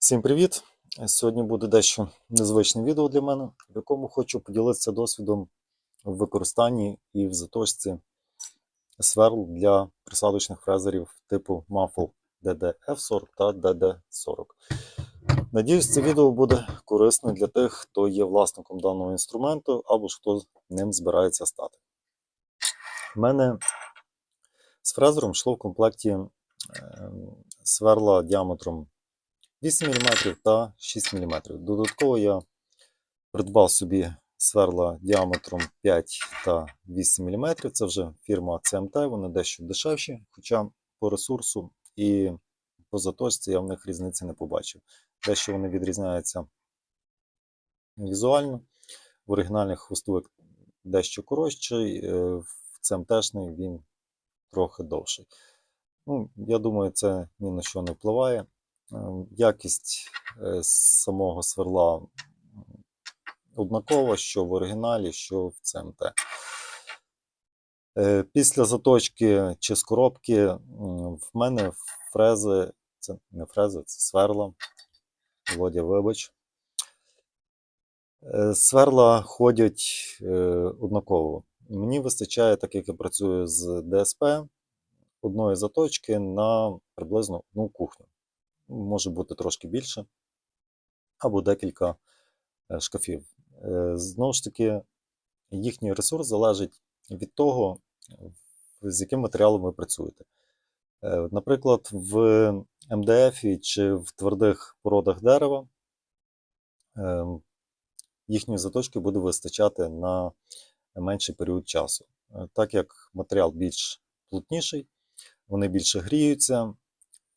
Всім привіт! Сьогодні буде дещо незвичне відео для мене, в якому хочу поділитися досвідом в використанні і в заточці сверл для присадочних фрезерів типу Muffle DDF40 та DD40. Надіюсь, це відео буде корисне для тих, хто є власником даного інструменту або ж хто ним збирається стати. У мене з фрезером йшло в комплекті е, сверла діаметром 8 мм та 6 мм. Додатково я придбав собі сверла діаметром 5 та 8 мм. Це вже фірма CMT, вони дещо дешевші, хоча по ресурсу і по заточці я в них різниці не побачив. Дещо вони відрізняються візуально. В оригінальних хвостовик дещо коротший, е, в CMT-шний він трохи довший. Ну, Я думаю, це ні на що не впливає. Е, Якість е, самого сверла однакова, що в оригіналі, що в ЦМТ. Е, Після заточки чи з коробки в мене фрези, це не фрези, це сверла. Володя, вибач. Сверла ходять однаково. Мені вистачає, так як я працюю з ДСП, одної заточки на приблизно одну кухню може бути трошки більше, або декілька е, шкафів. Е, Знову ж таки, їхній ресурс залежить від того, з яким матеріалом ви працюєте. Е, Наприклад, в МДФ чи в твердих породах дерева їхньої заточки буде вистачати на менший період часу. Так як матеріал більш плотніший, вони більше гріються,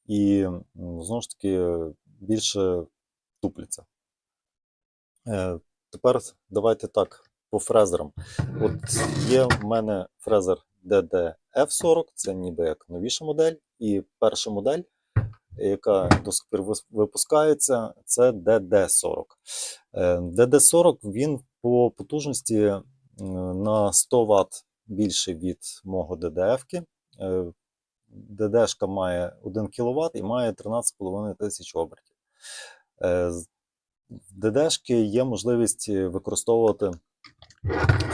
і знову ж таки більше тупляться. Е, Тепер давайте так по фрезерам. От є в мене фрезер DDF40, це ніби як новіша модель, і перша модель, яка до сих пір випускається, це DD40. Е, DD40 він по потужності на 100 Вт більше від мого DDF-ки. Е, ДДшка має 1 кВт і має 13,5 тисяч обертів. Е, В ДДшки є можливість використовувати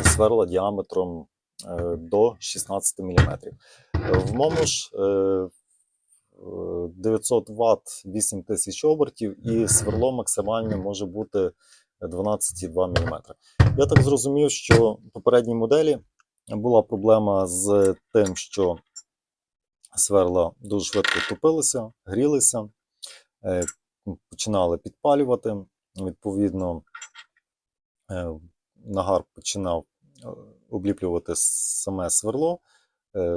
сверла діаметром е, до 16 мм. В моєму ж е, е, 900 Вт 8 тисяч обертів і сверло максимальне може бути 12,2 мм. Я так зрозумів, що в попередній моделі була проблема з тим, що сверла дуже швидко топилися, грілися, е, починали підпалювати. Відповідно, е, нагар починав е, обліплювати саме сверло,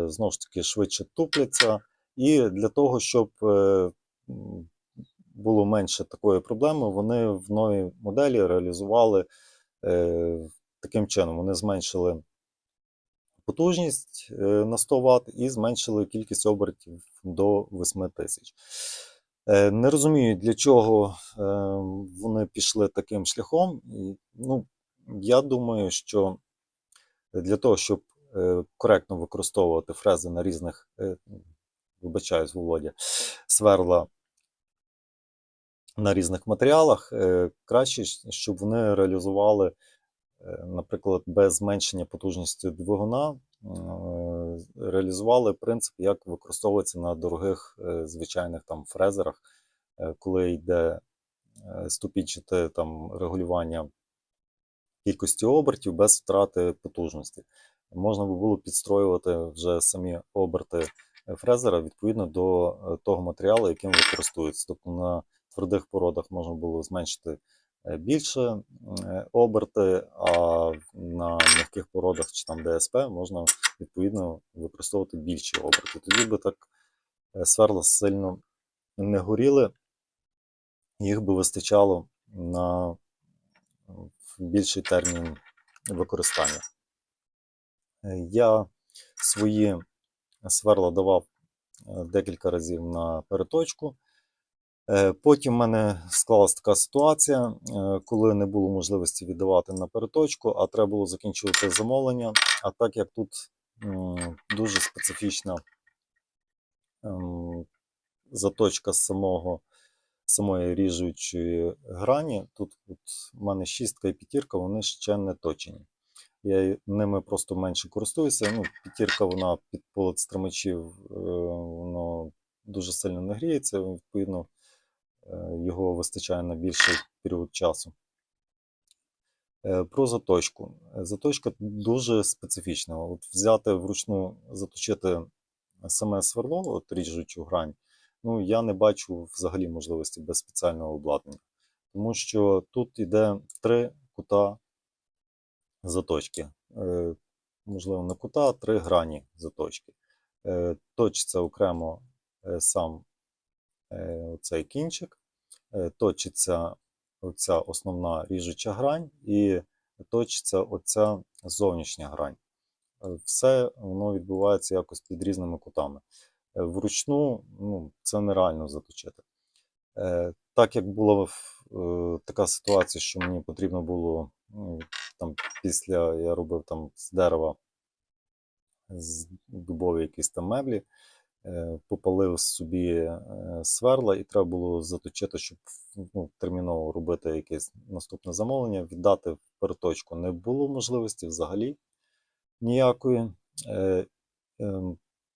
знову ж таки, швидше тупляться. І для того, щоб було менше такої проблеми, вони в новій моделі реалізували таким чином. Вони зменшили потужність е, на 100 Вт і зменшили кількість обертів до 8 тисяч. Е, Не розумію, для чого е, вони пішли таким шляхом. Ну, я думаю, що для того, щоб коректно використовувати фрези на різних, вибачаюсь, Володя, сверла на різних матеріалах, краще, щоб вони реалізували наприклад, без зменшення потужності двигуна, е, реалізували принцип, як використовується на дорогих е, звичайних там фрезерах, е, коли йде ступінчате там регулювання кількості обертів без втрати потужності. Можна би було підстроювати вже самі оберти фрезера відповідно до того матеріалу, яким використовується. Тобто на твердих породах можна було зменшити більше е, оберти, а на м'яких породах чи там ДСП можна відповідно використовувати більші оберти. Тоді би так е, сверла сильно не горіли, їх би вистачало на е, більший термін використання. Е, Я свої сверла давав е, декілька разів на переточку. Е, Потім в мене склалася така ситуація, е, коли не було можливості віддавати на переточку, а треба було закінчувати замовлення. А так як тут дуже специфічна ем, заточка самого самої ріжучої грані. Тут от, в мене шістка і п'ятірка, вони ще не точені. Я ними просто менше користуюся. Ну, п'ятірка, вона під полет стримачів, е, воно дуже сильно не гріється, відповідно, його вистачає на більший період часу. Е, Про заточку. Е, Заточка дуже специфічна. От взяти вручну заточити саме сверло, от ріжучу грань, ну я не бачу взагалі можливості без спеціального обладнання. Тому що тут йде три кута заточки. Е, Можливо, не кута, а три грані заточки. Е, Точиться окремо е, сам е, цей кінчик, е, точиться оця основна ріжуча грань і точиться оця зовнішня грань. Е, Все воно відбувається якось під різними кутами. Е, Вручну ну, це нереально заточити. Е, Так як була е, така ситуація, що мені потрібно було ну, там, після я робив там з дерева з дубові якісь там меблі, е, попалив собі е, сверла, і треба було заточити, щоб ну, терміново робити якесь наступне замовлення, віддати в переточку. Не було можливості взагалі ніякої. Е, е,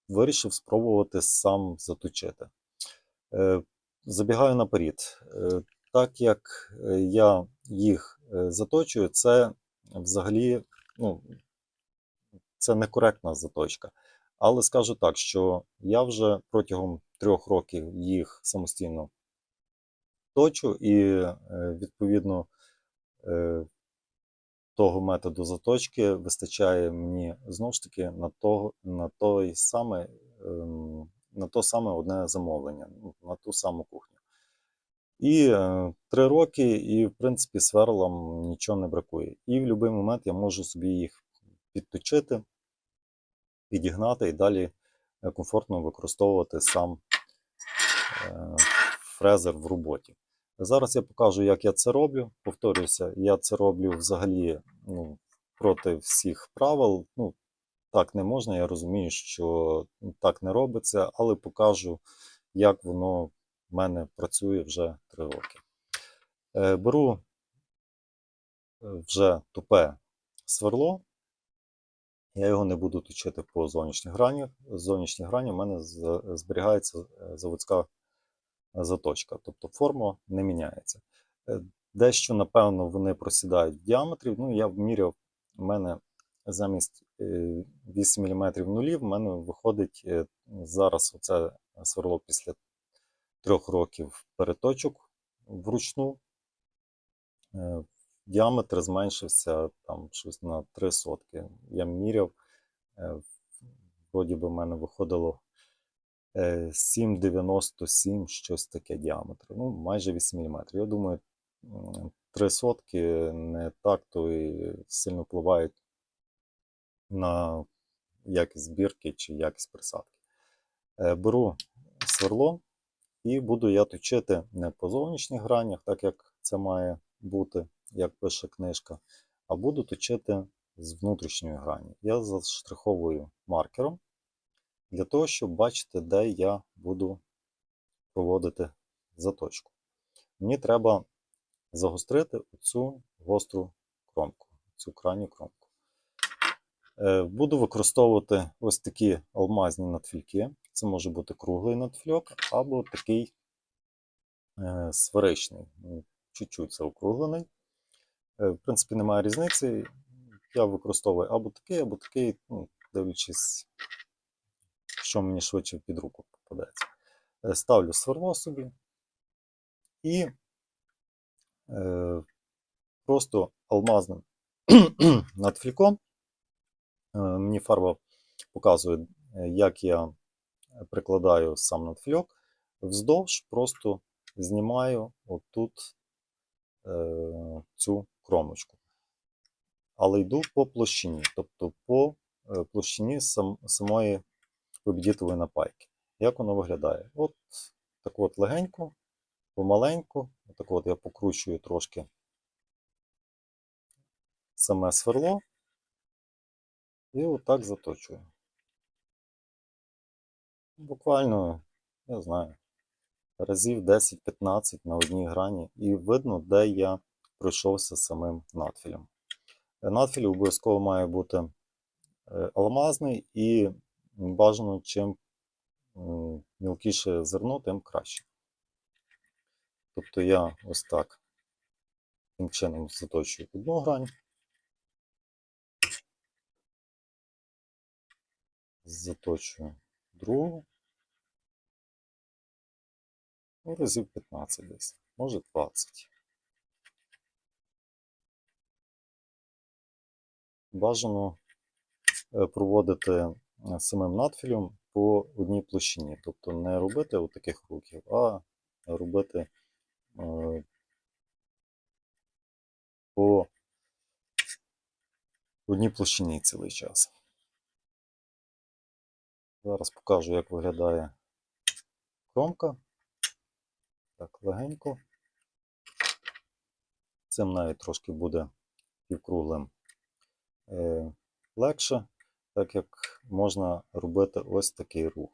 Вирішив спробувати сам заточити. Е, Забігаю наперед. Е, Так як е, я їх е, заточую, це взагалі ну, це некоректна заточка. Але скажу так, що я вже протягом трьох років їх самостійно точу, і е, відповідно е, того методу заточки вистачає мені знову ж таки на, того, на той саме, ем, на то саме одне замовлення, ну, на ту саму кухню. І е, три роки, і в принципі сверлам нічого не бракує. І в будь-який момент я можу собі їх підточити, підігнати і далі е, комфортно використовувати сам е, фрезер в роботі. Зараз я покажу, як я це роблю. Повторюся, я це роблю взагалі ну, проти всіх правил. Ну, так не можна, я розумію, що так не робиться, але покажу, як воно в мене працює вже три роки. Е, Беру вже тупе сверло. Я його не буду точити по зовнішніх гранях. Зовнішні грані в мене зберігається е, заводська заточка, тобто форма не міняється. Е, Дещо, напевно, вони просідають в діаметрі. Ну, я вміряв, у мене замість е, 8 мм нулів, в мене виходить е, зараз оце сверло після трьох років переточок вручну. Е, Діаметр зменшився там щось на 3 сотки. Я міряв, е, вроді би в мене виходило е, 7,97, щось таке діаметр. Ну, майже 8 мм. Я думаю, м, 3 сотки не так то і сильно впливають на якість збірки чи якість присадки. Е, Беру сверло і буду я точити не по зовнішніх гранях, так як це має бути, як пише книжка, а буду точити з внутрішньої грані. Я заштриховую маркером для того, щоб бачити, де я буду проводити заточку. Мені треба загострити цю гостру кромку, цю крайню кромку. Е, Буду використовувати ось такі алмазні надфільки. Це може бути круглий надфільок або такий е, сферичний. Чуть-чуть заокруглений. Е, В принципі, немає різниці. Я використовую або такий, або такий, ну, дивлячись, що мені швидше під руку попадеться. Е, Ставлю сверло собі і е, просто алмазним надфліком. Е, Мені фарба показує, е, як я прикладаю сам надфльок. Вздовж просто знімаю отут цю кромочку. Але йду по площині, тобто по е, площині сам, самої побідітової напайки. Як воно виглядає? От так от легенько, помаленьку, так от я покручую трошки саме сверло і отак заточую. Буквально, я знаю, разів 10-15 на одній грані, і видно, де я пройшовся самим надфілем. Надфіль обов'язково має бути е, алмазний і бажано чим мілкіше зерно, тим краще. Тобто я ось так таким чином заточую одну грань. Заточую другу. Ну, разів 15 десь, може 20. Бажано е, проводити е, самим надфілем по одній площині. Тобто не робити отаких рухів, а робити е, по одній площині цілий час. Зараз покажу, як виглядає кромка. Так, легенько. Цим навіть трошки буде півкруглим е, легше, так як можна робити ось такий рух.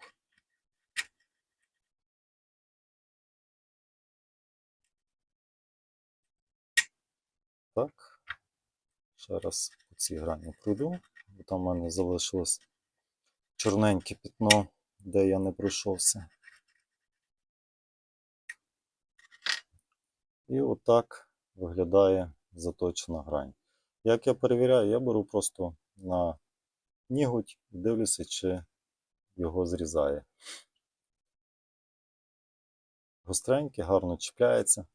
Так, ще раз по цій грані пройду, бо там в мене залишилось чорненьке пятно, де я не пройшовся. І отак виглядає заточена грань. Як я перевіряю, я беру просто на ніготь і дивлюся, чи його зрізає. Гостренький, гарно чіпляється.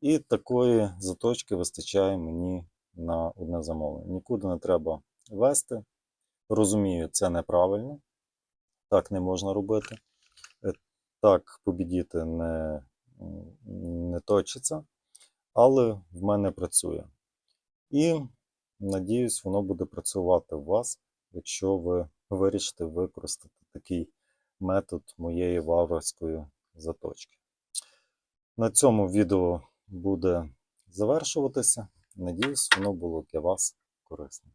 І такої заточки вистачає мені на одне замовлення. Нікуди не треба вести. Розумію, це неправильно. Так не можна робити. Е, Так побідіти не точиться, але в мене працює. І надіюсь, воно буде працювати у вас, якщо ви вирішите використати такий метод моєї варварської заточки. На цьому відео буде завершуватися. Надіюсь, воно було для вас корисним.